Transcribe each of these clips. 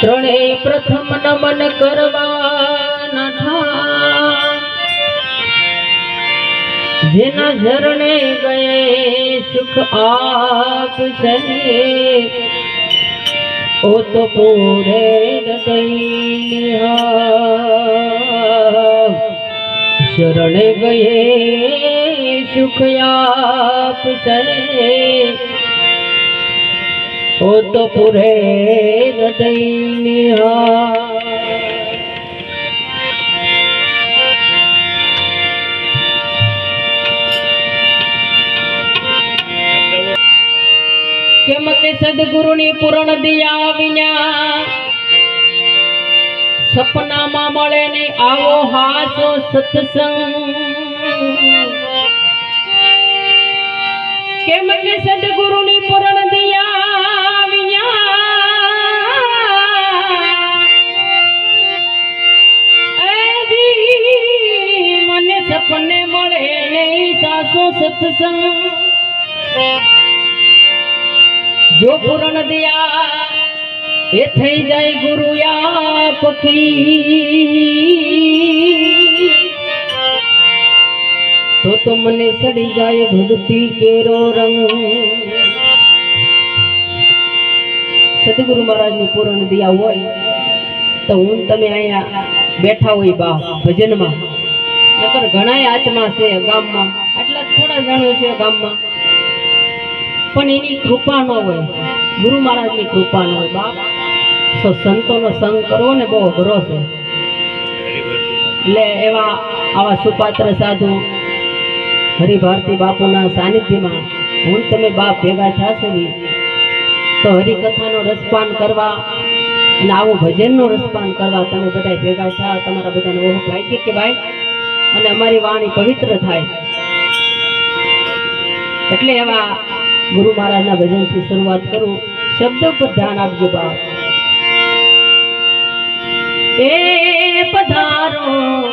ત્રણેય પ્રથમ નમન કરવાના ઠા જેના ઝરણે ગયે સુખ આપશે ઓ તો પૂરે શરણે ગયે સુખ આપશે ઓ તો પૂરે કેમ કે સદગુરુની પૂરણ દિયા સપનામાં મળે ને આવો હાસો સત્સંગ. કેમ કે સદગુરુની પૂરણ સપને મળે નહીં સાસો સત્સંગ જો પૂરણ દયા એ થઈ જાય ગુરુ યા પખી તો તો મને સડી જાય ભક્તિ કેરો રંગ સદગુરુ મહારાજની પૂરણ દયા હોય તો હું તમે અહીંયા બેઠા હોય બા ભજનમાં. નકર ઘણાય આત્મા છે ગામમાં. આટલા થોડા જણો છે ગામમાં. પણ એની કૃપા ન હોય. ગુરુ મહારાજની કૃપા ન હોય બાપ. તો સંતોનો સંગ કરવો ને બહુ અઘરો છે. એટલે એવા આવા સુપાત્ર સાધુ હરિભારતી બાપુના સાનિધ્યમાં હું તમે બાપ ભેગા થશે ને તો હરિકથાનો રસપાન કરવા અને આવું ભજનનું રસપાન કરવા તમે બધા ભેગા થયા, તમારા બધાને ઓહો ભાઈ કે ભાઈ, અને અમારી વાણી પવિત્ર થાય. એટલે એવા ગુરુ મહારાજના ભજનથી શરૂઆત કરું. શબ્દ પર ધ્યાન આપજો બાપ. એ પધારો.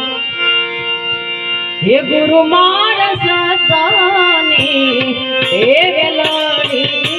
હે ગુરુ મારા સદાની હે વેલાડી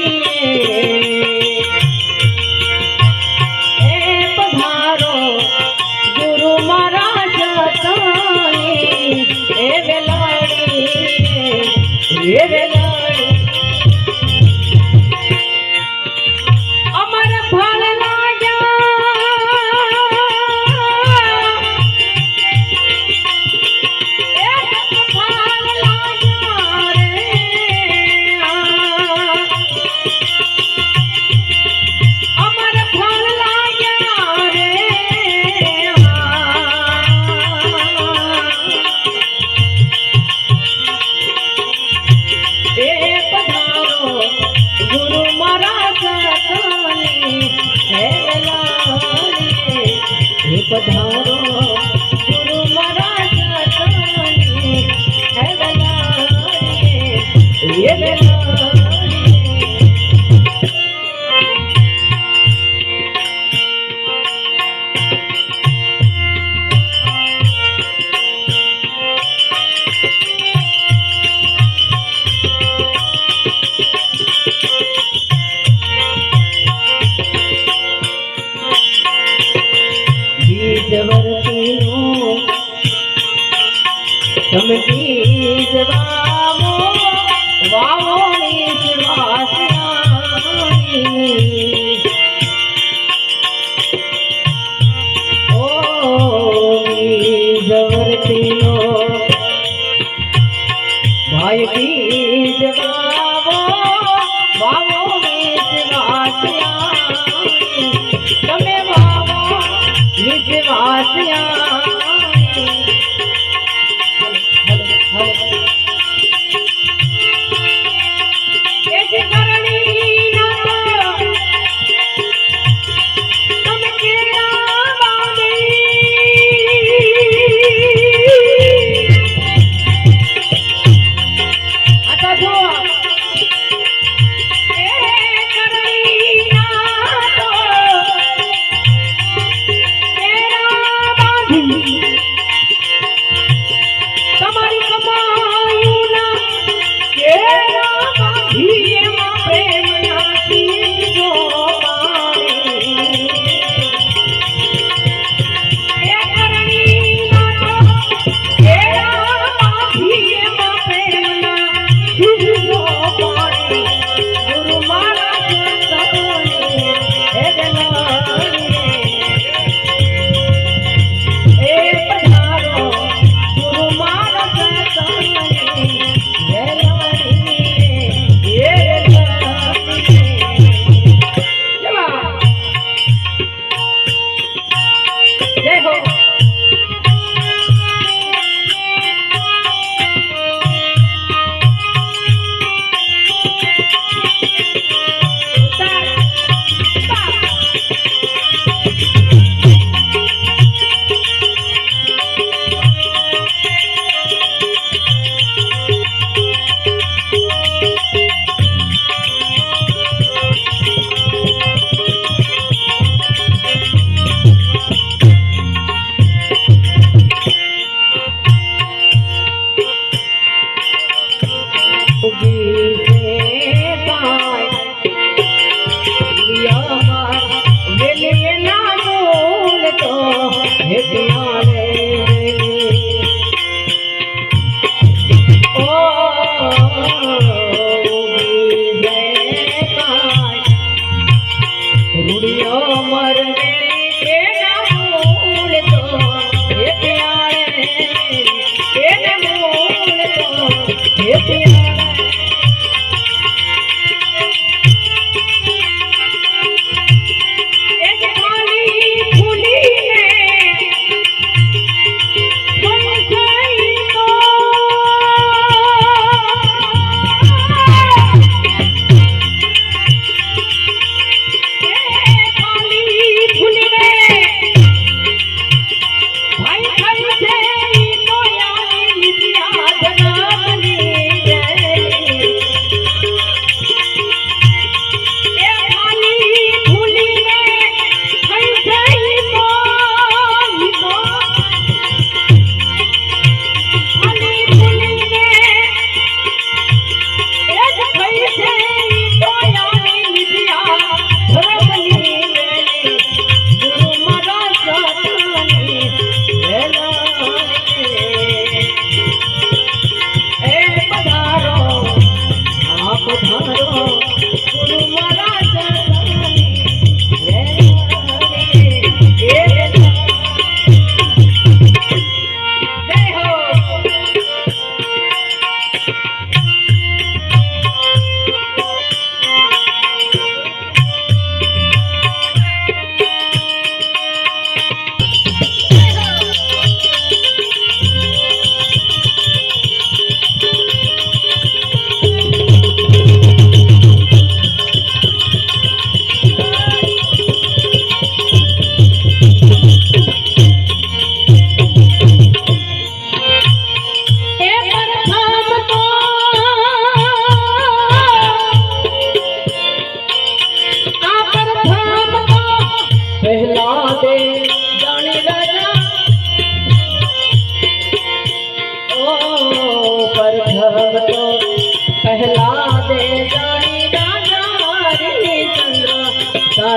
તમે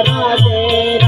राधे